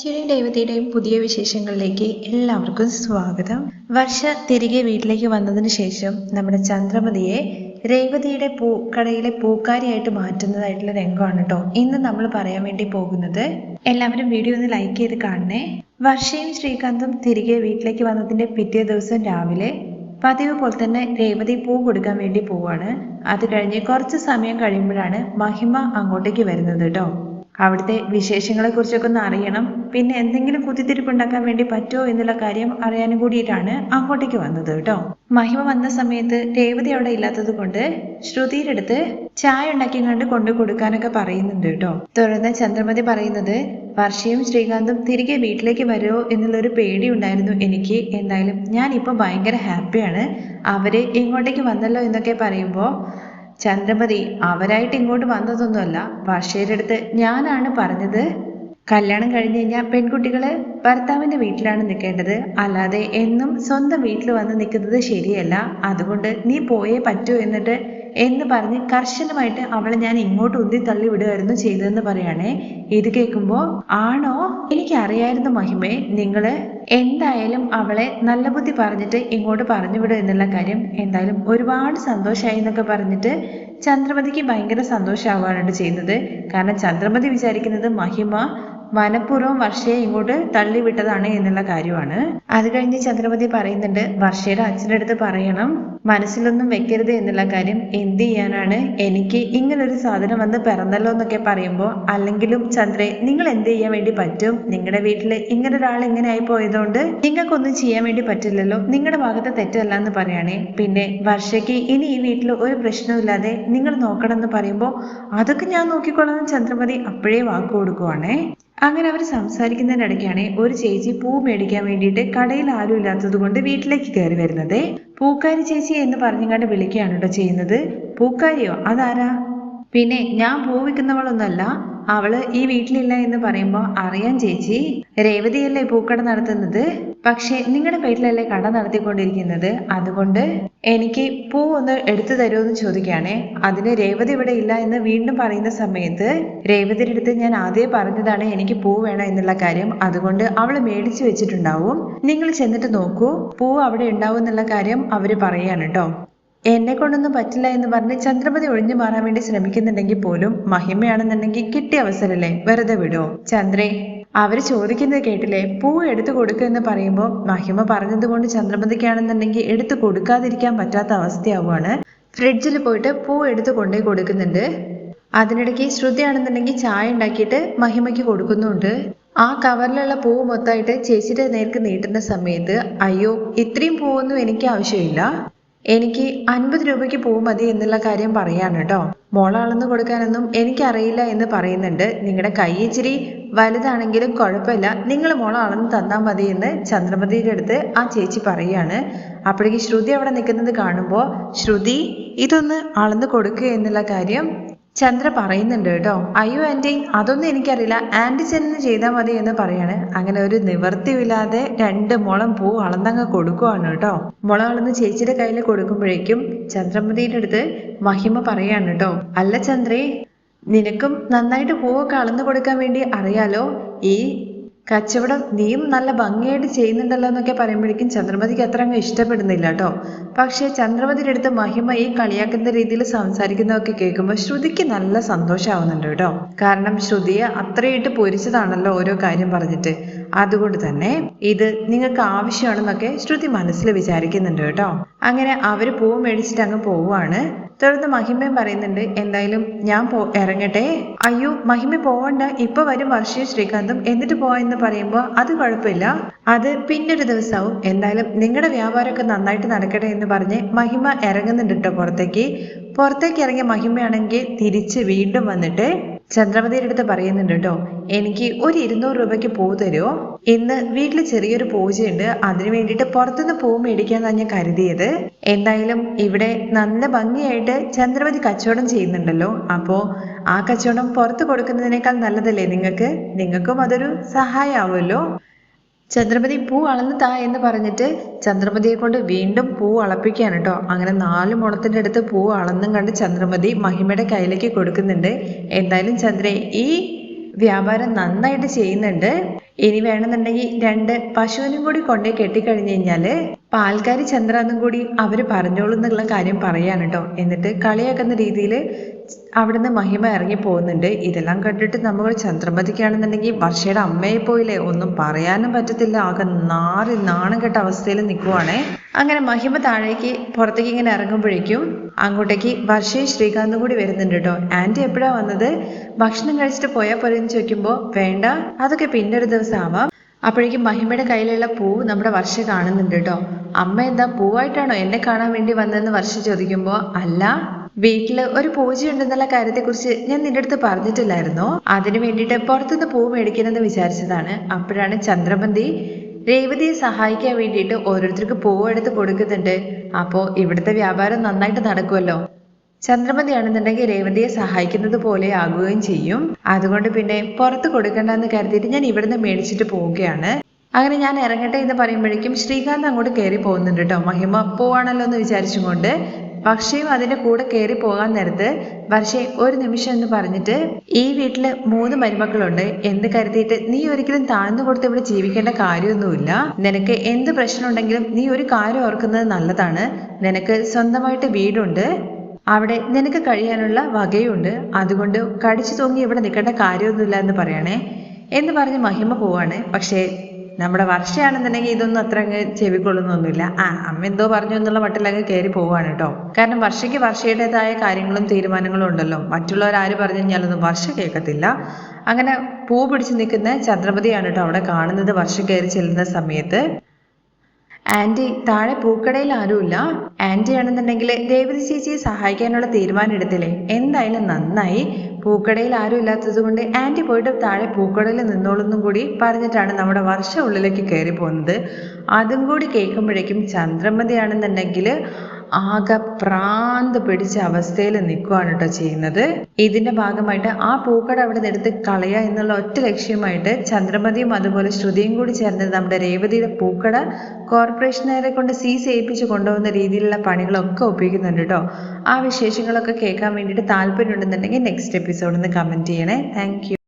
ചിരി രേവതിയുടെയും പുതിയ വിശേഷങ്ങളിലേക്ക് എല്ലാവർക്കും സ്വാഗതം. വർഷ തിരികെ വീട്ടിലേക്ക് വന്നതിന് ശേഷം നമ്മുടെ ചന്ദ്രമതിയെ രേവതിയുടെ കടയിലെ പൂക്കാരിയായിട്ട് മാറ്റുന്നതായിട്ടുള്ള രംഗമാണ് കേട്ടോ ഇന്ന് നമ്മൾ പറയാൻ വേണ്ടി പോകുന്നത് എല്ലാവരും വീഡിയോ ഒന്ന് ലൈക്ക് ചെയ്ത് കാണണേ. വർഷയും ശ്രീകാന്തും തിരികെ വീട്ടിലേക്ക് വന്നതിന്റെ പിറ്റേ ദിവസം രാവിലെ പതിവ് പോലെ തന്നെ രേവതി പൂ കൊടുക്കാൻ വേണ്ടി പോവാണ്. അത് കഴിഞ്ഞ് കുറച്ച് സമയം കഴിയുമ്പോഴാണ് മഹിമ അങ്ങോട്ടേക്ക് വരുന്നത് കേട്ടോ അവിടുത്തെ വിശേഷങ്ങളെ കുറിച്ചൊക്കെ ഒന്ന് അറിയണം. പിന്നെ എന്തെങ്കിലും കുത്തിത്തിരിപ്പുണ്ടാക്കാൻ വേണ്ടി പറ്റുമോ എന്നുള്ള കാര്യം അറിയാനും കൂടിയിട്ടാണ് അങ്ങോട്ടേക്ക് വന്നത് കേട്ടോ. മഹിമ വന്ന സമയത്ത് രേവതി അവിടെ ഇല്ലാത്തത് കൊണ്ട് ശ്രുതിയുടെ അടുത്ത് ചായ ഉണ്ടാക്കി കണ്ട് കൊണ്ടു കൊടുക്കാനൊക്കെ പറയുന്നുണ്ട് കേട്ടോ. തുടർന്ന് ചന്ദ്രമതി പറയുന്നത് വർഷയും ശ്രീകാന്തും തിരികെ വീട്ടിലേക്ക് വരുമോ എന്നുള്ളൊരു പേടി ഉണ്ടായിരുന്നു എനിക്ക്. എന്തായാലും ഞാൻ ഇപ്പൊ ഭയങ്കര ഹാപ്പിയാണ് അവർ ഇങ്ങോട്ടേക്ക് വന്നല്ലോ എന്നൊക്കെ പറയുമ്പോൾ ചന്ദ്രമതി അവരായിട്ട് ഇങ്ങോട്ട് വന്നതൊന്നുമല്ല. അടുത്ത് ഞാനാണ് പറഞ്ഞത് കല്യാണം കഴിഞ്ഞ് കഴിഞ്ഞാൽ പെൺകുട്ടികൾ ഭർത്താവിന്റെ വീട്ടിലാണ് നിൽക്കേണ്ടത്. അല്ലാതെ എന്നും സ്വന്തം വീട്ടിൽ വന്ന് നിൽക്കുന്നത് ശരിയല്ല. അതുകൊണ്ട് നീ പോയേ പറ്റൂ എന്നിട്ട് എന്ന് പറഞ്ഞ് കർശനമായിട്ട് അവളെ ഞാൻ ഇങ്ങോട്ട് ഉന്തി തള്ളി വിടുമായിരുന്നു ചെയ്തതെന്ന് പറയുകയാണേ. ഇത് കേൾക്കുമ്പോൾ ആണോ? എനിക്കറിയായിരുന്നു മഹിമേ. നിങ്ങൾ എന്തായാലും അവളെ നല്ല ബുദ്ധി പറഞ്ഞിട്ട് ഇങ്ങോട്ട് പറഞ്ഞു വിടും എന്നുള്ള കാര്യം എന്തായാലും ഒരുപാട് സന്തോഷമായി എന്നൊക്കെ പറഞ്ഞിട്ട് ചന്ദ്രമതിക്ക് ഭയങ്കര സന്തോഷമാവുകയാണ് ചെയ്യുന്നത് കാരണം ചന്ദ്രമതി വിചാരിക്കുന്നത് മഹിമ മനഃപൂർവം വർഷയെ ഇങ്ങോട്ട് തള്ളിവിട്ടതാണ് എന്നുള്ള കാര്യമാണ്. അത് കഴിഞ്ഞ് ചന്ദ്രമതി പറയുന്നുണ്ട് വർഷയുടെ അച്ഛന്റെ അടുത്ത് പറയണം മനസ്സിലൊന്നും വെക്കരുത് എന്നുള്ള കാര്യം എന്ത് ചെയ്യാനാണ്? എനിക്ക് ഇങ്ങനൊരു സാധനം വന്ന് പിറന്നല്ലോ എന്നൊക്കെ പറയുമ്പോൾ അല്ലെങ്കിലും ചന്ദ്രെ നിങ്ങൾ എന്ത് ചെയ്യാൻ വേണ്ടി പറ്റും? നിങ്ങളുടെ വീട്ടിൽ ഇങ്ങനെ ഒരാൾ ഇങ്ങനെ ആയി പോയതുകൊണ്ട് നിങ്ങൾക്കൊന്നും ചെയ്യാൻ വേണ്ടി പറ്റില്ലല്ലോ. നിങ്ങളുടെ ഭാഗത്ത് തെറ്റല്ല എന്ന് പറയുകയാണേ പിന്നെ വർഷയ്ക്ക് ഇനി ഈ വീട്ടിൽ ഒരു പ്രശ്നമില്ലാതെ നിങ്ങൾ നോക്കണം എന്ന് പറയുമ്പോൾ അതൊക്കെ ഞാൻ നോക്കിക്കൊള്ളാമെന്ന് ചന്ദ്രമതി അപ്പോഴേ വാക്ക് കൊടുക്കുവാണേ. അങ്ങനെ അവർ സംസാരിക്കുന്നതിനിടയ്ക്കാണ് ഒരു ചേച്ചി പൂ മേടിക്കാൻ വേണ്ടിയിട്ട് കടയിൽ ആരും ഇല്ലാത്തത് കൊണ്ട് വീട്ടിലേക്ക് കയറി വരുന്നത്. പൂക്കാരി ചേച്ചി എന്ന് പറഞ്ഞുകൊണ്ട് വിളിക്കുകയാണ് കേട്ടോ ചെയ്യുന്നത്. പൂക്കാരിയോ? അതാരാ? പിന്നെ ഞാൻ പൂവിക്കുന്നവളൊന്നല്ല അവൾ ഈ വീട്ടിലില്ല എന്ന് പറയുമ്പോൾ അറിയാൻ ചേച്ചി. രേവതിയല്ലേ പൂക്കട നടത്തുന്നത്? പക്ഷേ നിങ്ങളുടെ പേരിലല്ലേ കട നടത്തിക്കൊണ്ടിരിക്കുന്നത്? അതുകൊണ്ട് എനിക്ക് പൂ ഒന്ന് എടുത്തു തരുമോ എന്ന് ചോദിക്കുകയാണേ. അതിന് രേവതി ഇവിടെ ഇല്ല എന്ന് വീണ്ടും പറയുന്ന സമയത്ത് രേവതിയുടെ അടുത്ത് ഞാൻ ആദ്യം പറഞ്ഞതാണ് എനിക്ക് പൂ വേണം എന്നുള്ള കാര്യം. അതുകൊണ്ട് അവൾ മേടിച്ചു വെച്ചിട്ടുണ്ടാവും. നിങ്ങൾ ചെന്നിട്ട് നോക്കൂ. പൂ അവിടെ ഉണ്ടാവും എന്നുള്ള കാര്യം അവർ പറയാണ് കേട്ടോ. എന്നെ കൊണ്ടൊന്നും പറ്റില്ല എന്ന് പറഞ്ഞ് ചന്ദ്രമതി ഒഴിഞ്ഞു മാറാൻ വേണ്ടി ശ്രമിക്കുന്നുണ്ടെങ്കിൽ പോലും മഹിമയാണെന്നുണ്ടെങ്കിൽ കിട്ടിയ അവസരല്ലേ വെറുതെ വിടോ. ചന്ദ്രേ അവർ ചോദിക്കുന്നത് കേട്ടില്ലേ? പൂ എടുത്തു കൊടുക്കുക എന്ന് പറയുമ്പോൾ മഹിമ പറഞ്ഞത് കൊണ്ട് ചന്ദ്രമതിക്കാണെന്നുണ്ടെങ്കിൽ എടുത്തു കൊടുക്കാതിരിക്കാൻ പറ്റാത്ത അവസ്ഥയാവുകയാണ് ഫ്രിഡ്ജിൽ പോയിട്ട് പൂ എടുത്തു കൊണ്ടേ കൊടുക്കുന്നുണ്ട്. അതിനിടയ്ക്ക് ശ്രുതിയാണെന്നുണ്ടെങ്കിൽ ചായ ഉണ്ടാക്കിയിട്ട് മഹിമയ്ക്ക് കൊടുക്കുന്നുണ്ട്. ആ കവറിലുള്ള പൂവ് മൊത്തമായിട്ട് ചേച്ചിയുടെ നേർക്ക് നീട്ടുന്ന സമയത്ത് അയ്യോ ഇത്രയും പൂവൊന്നും എനിക്ക് ആവശ്യമില്ല. എനിക്ക് അൻപത് രൂപയ്ക്ക് പൂ മതി എന്നുള്ള കാര്യം പറയാണ് കേട്ടോ. മോള അളന്ന് കൊടുക്കാനൊന്നും എനിക്കറിയില്ല എന്ന് പറയുന്നുണ്ട്. നിങ്ങളുടെ കൈ ഇച്ചിരി വലുതാണെങ്കിലും കുഴപ്പമില്ല. നിങ്ങൾ മോള അളന്ന് തന്നാൽ മതി എന്ന് ചന്ദ്രമതിയുടെ അടുത്ത് ആ ചേച്ചി പറയാണ്. അപ്പോഴേക്ക് ശ്രുതി അവിടെ നിൽക്കുന്നത് കാണുമ്പോൾ ശ്രുതി ഇതൊന്ന് അളന്ന് കൊടുക്കുക എന്നുള്ള കാര്യം ചന്ദ്ര പറയുന്നുണ്ട് കേട്ടോ അയ്യോ ആന്റി അതൊന്നും എനിക്കറിയില്ല. ആന്റി ചെന്ന് ചെയ്താൽ മതി എന്ന് പറയാണ്. അങ്ങനെ ഒരു നിവർത്തിയില്ലാതെ രണ്ട് മുളം പൂ അളന്നങ്ങ് കൊടുക്കുവാണ് കേട്ടോ. മുളം അളന്ന് ചേച്ചിയുടെ കയ്യിൽ കൊടുക്കുമ്പോഴേക്കും ചന്ദ്രമതിയുടെ അടുത്ത് മഹിമ പറയാണ് കേട്ടോ അല്ല ചന്ദ്രേ നിനക്കും നന്നായിട്ട് പൂവൊക്കെ അളന്നു കൊടുക്കാൻ വേണ്ടി അറിയാലോ? ഈ കച്ചവടം നീയും നല്ല ഭംഗിയായിട്ട് ചെയ്യുന്നുണ്ടല്ലോ എന്നൊക്കെ പറയുമ്പോഴേക്കും ചന്ദ്രമതിക്ക് അത്ര അങ്ങ് ഇഷ്ടപ്പെടുന്നില്ല കേട്ടോ. പക്ഷേ ചന്ദ്രമതിയുടെ അടുത്ത് മഹിമ ഈ കളിയാക്കുന്ന രീതിയിൽ സംസാരിക്കുന്നതൊക്കെ കേൾക്കുമ്പോൾ ശ്രുതിക്ക് നല്ല സന്തോഷമാവുന്നുണ്ട് കേട്ടോ. കാരണം ശ്രുതിയെ അത്രയിട്ട് പൊരിച്ചതാണല്ലോ ഓരോ കാര്യം പറഞ്ഞിട്ട്. അതുകൊണ്ട് തന്നെ ഇത് നിങ്ങൾക്ക് ആവശ്യമാണെന്നൊക്കെ ശ്രുതി മനസ്സിൽ വിചാരിക്കുന്നുണ്ട് കേട്ടോ. അങ്ങനെ അവർ പൂ മേടിച്ചിട്ട് അങ്ങ് പോവുകയാണ്. തുടർന്ന് മഹിമയും പറയുന്നുണ്ട് എന്തായാലും ഞാൻ പോ ഇറങ്ങട്ടെ. അയ്യോ മഹിമ പോവണ്ട. ഇപ്പൊ വരും വർഷയും ശ്രീകാന്തും. എന്നിട്ട് പോവാന്ന് പറയുമ്പോൾ അത് കുഴപ്പമില്ല. അത് പിന്നൊരു ദിവസവും. എന്തായാലും നിങ്ങളുടെ വ്യാപാരമൊക്കെ നന്നായിട്ട് നടക്കട്ടെ എന്ന് പറഞ്ഞ് മഹിമ ഇറങ്ങുന്നുണ്ട് കേട്ടോ പുറത്തേക്ക്. പുറത്തേക്ക് ഇറങ്ങിയ മഹിമയാണെങ്കിൽ തിരിച്ച് വീണ്ടും വന്നിട്ട് ചന്ദ്രമതിയുടെ അടുത്ത് പറയുന്നുണ്ട് കേട്ടോ എനിക്ക് ഒരു ഇരുന്നൂറ് രൂപയ്ക്ക് പൂ തരുമോ? ഇന്ന് വീട്ടിൽ ചെറിയൊരു പൂജയുണ്ട് അതിനു വേണ്ടിയിട്ട് പുറത്തുനിന്ന് പൂ മേടിക്കാന്നാണ് ഞാൻ കരുതിയത്. എന്തായാലും ഇവിടെ നല്ല ഭംഗിയായിട്ട് ചന്ദ്രമതി കച്ചവടം ചെയ്യുന്നുണ്ടല്ലോ അപ്പോ ആ കച്ചവടം പുറത്ത് കൊടുക്കുന്നതിനേക്കാൾ നല്ലതല്ലേ നിങ്ങൾക്ക്? നിങ്ങൾക്കും അതൊരു സഹായമാവുമല്ലോ. ചന്ദ്രമതി പൂ അളന്ന് താ എന്ന് പറഞ്ഞിട്ട് ചന്ദ്രമതിയെ കൊണ്ട് വീണ്ടും പൂ അളപ്പിക്കുകയാണ് കേട്ടോ. അങ്ങനെ നാല് മുളത്തിന്റെ അടുത്ത് പൂ അളന്നും കണ്ട് ചന്ദ്രമതി മഹിമയുടെ കയ്യിലേക്ക് കൊടുക്കുന്നുണ്ട്. എന്തായാലും ചന്ദ്രേ ഈ വ്യാപാരം നന്നായിട്ട് ചെയ്യുന്നുണ്ട്. ഇനി വേണമെന്നുണ്ടെങ്കിൽ രണ്ട് പശുവിനും കൂടി കൊണ്ടേ കെട്ടിക്കഴിഞ്ഞു പാൽക്കാരി ചന്ദ്ര എന്നും കൂടി അവർ പറഞ്ഞോളൂ എന്നുള്ള കാര്യം പറയാണ് കേട്ടോ. എന്നിട്ട് കളിയാക്കുന്ന രീതിയിൽ അവിടുന്ന് മഹിമ ഇറങ്ങി പോകുന്നുണ്ട്. ഇതെല്ലാം കണ്ടിട്ട് നമ്മൾ ചന്ദ്രമതിക്കാണെന്നുണ്ടെങ്കിൽ വർഷയുടെ അമ്മയെ പോയില്ലേ? ഒന്നും പറയാനും പറ്റത്തില്ല. ആകെ നാറി നാണം കെട്ട അവസ്ഥയിൽ നിൽക്കുവാണേ അങ്ങനെ മഹിമ താഴേക്ക് പുറത്തേക്ക് ഇങ്ങനെ ഇറങ്ങുമ്പോഴേക്കും അങ്ങോട്ടേക്ക് വർഷയും ശ്രീകാന്തും കൂടി വരുന്നുണ്ട് കേട്ടോ. ആന്റി എപ്പോഴാ വന്നത്? ഭക്ഷണം കഴിച്ചിട്ട് പോയാൽ പോലെ എന്ന് ചോദിക്കുമ്പോൾ വേണ്ട അതൊക്കെ പിന്നെ ദിവസം ആവാം അപ്പോഴേക്കും മഹിമയുടെ കയ്യിലുള്ള പൂ നമ്മുടെ വർഷ കാണുന്നുണ്ട് കേട്ടോ. അമ്മ എന്താ പൂവായിട്ടാണോ എന്നെ കാണാൻ വേണ്ടി വന്നതെന്ന് വർഷ ചോദിക്കുമ്പോൾ അല്ല വീട്ടിൽ ഒരു പൂജയുണ്ടെന്നുള്ള കാര്യത്തെക്കുറിച്ച് ഞാൻ നിന്റെ അടുത്ത് പറഞ്ഞിട്ടില്ലായിരുന്നോ? അതിനു വേണ്ടിയിട്ട് പുറത്തുനിന്ന് പൂ മേടിക്കണമെന്ന് വിചാരിച്ചതാണ്. അപ്പോഴാണ് ചന്ദ്രമന്തി രേവതിയെ സഹായിക്കാൻ വേണ്ടിയിട്ട് ഓരോരുത്തർക്ക് പൂവ് എടുത്ത് കൊടുക്കുന്നുണ്ട്. അപ്പോ ഇവിടുത്തെ വ്യാപാരം നന്നായിട്ട് നടക്കുമല്ലോ ചന്ദ്രമതിയാണെന്നുണ്ടെങ്കിൽ രേവതിയെ സഹായിക്കുന്നത് പോലെ ആകുകയും ചെയ്യും. അതുകൊണ്ട് പിന്നെ പുറത്ത് കൊടുക്കണ്ടെന്ന് കരുതിയിട്ട് ഞാൻ ഇവിടുന്ന് മേടിച്ചിട്ട് പോവുകയാണ്. അങ്ങനെ ഞാൻ ഇറങ്ങട്ടെ എന്ന് പറയുമ്പോഴേക്കും ശ്രീകാന്ത് അങ്ങോട്ട് കയറി പോകുന്നുണ്ട് കേട്ടോ. മഹിമ പോവാണല്ലോ എന്ന് വിചാരിച്ചുകൊണ്ട്. പക്ഷേ അതിന്റെ കൂടെ കയറി പോകാൻ നേരത്ത് വർഷേ ഒരു നിമിഷം എന്ന് പറഞ്ഞിട്ട് ഈ വീട്ടിൽ മൂന്ന് മരുമക്കളുണ്ട്. എന്ന് കരുതിയിട്ട് നീ ഒരിക്കലും താഴ്ന്നു കൊടുത്ത് ഇവിടെ ജീവിക്കേണ്ട കാര്യമൊന്നുമില്ല. നിനക്ക് എന്ത് പ്രശ്നം ഉണ്ടെങ്കിലും നീ ഒരു കാര്യം ഓർക്കുന്നത് നല്ലതാണ്. നിനക്ക് സ്വന്തമായിട്ട് വീടുണ്ട്. അവിടെ നിനക്ക് കഴിയാനുള്ള വകയുണ്ട്. അതുകൊണ്ട് കടിച്ചു തൂങ്ങി ഇവിടെ നിൽക്കേണ്ട കാര്യമൊന്നുമില്ല എന്ന് പറയണേ എന്ന് പറഞ്ഞ് മഹിമ പോവാണ്. പക്ഷേ നമ്മുടെ വർഷയാണെന്നുണ്ടെങ്കിൽ ഇതൊന്നും അത്ര അങ്ങ് ചെവിക്കൊള്ളുന്നൊന്നുമില്ല. ആ അമ്മ എന്തോ പറഞ്ഞു എന്നുള്ള മട്ടിലങ്ങ് കയറി പോവാണ് കേട്ടോ. കാരണം വർഷയ്ക്ക് വർഷയുടേതായ കാര്യങ്ങളും തീരുമാനങ്ങളും ഉണ്ടല്ലോ. മറ്റുള്ളവർ ആര് പറഞ്ഞു കഴിഞ്ഞാലൊന്നും വർഷ കേൾക്കത്തില്ല. അങ്ങനെ പൂ പിടിച്ച് നിൽക്കുന്ന ചന്ദ്രപതിയാണ് കേട്ടോ അവിടെ കാണുന്നത് വർഷ കയറി ചെല്ലുന്ന സമയത്ത്. ആന്റി താഴെ പൂക്കടയിൽ ആരുമില്ല. ആന്റി ആണെന്നുണ്ടെങ്കിൽ രേവതി ചേച്ചിയെ സഹായിക്കാനുള്ള തീരുമാനം എടുത്തില്ലേ? എന്തായാലും നന്നായി. പൂക്കടയിൽ ആരും ഇല്ലാത്തത് കൊണ്ട് ആന്റി പോയിട്ട് താഴെ പൂക്കടയിൽ നിന്നോളെന്നും കൂടി പറഞ്ഞിട്ടാണ് നമ്മുടെ വർഷ ഉള്ളിലേക്ക് കയറി പോകുന്നത് അതും കൂടി കേൾക്കുമ്പോഴേക്കും ചന്ദ്രമതി ആണെന്നുണ്ടെങ്കിൽ ആകെ പ്രാന്ത് പിടിച്ച അവസ്ഥയിൽ നിൽക്കുകയാണ് കേട്ടോ ചെയ്യുന്നത്. ഇതിന്റെ ഭാഗമായിട്ട് ആ പൂക്കട അവിടെ നിന്ന് എടുത്ത് കളയുക എന്നുള്ള ഒറ്റ ലക്ഷ്യമായിട്ട് ചന്ദ്രമതിയും അതുപോലെ ശ്രുതിയും കൂടി ചേർന്ന് നമ്മുടെ രേവതിയുടെ പൂക്കട കോർപ്പറേഷനുകാരെ കൊണ്ട് സീസ് ഏൽപ്പിച്ച് കൊണ്ടുപോകുന്ന രീതിയിലുള്ള പണികളൊക്കെ ഒപ്പിക്കുന്നുണ്ട് കേട്ടോ ആ വിശേഷങ്ങളൊക്കെ കേൾക്കാൻ വേണ്ടിയിട്ട് താല്പര്യം ഉണ്ടെന്നുണ്ടെങ്കിൽ നെക്സ്റ്റ് എപ്പിസോഡിൽ നിന്ന് കമന്റ് ചെയ്യണേ. താങ്ക്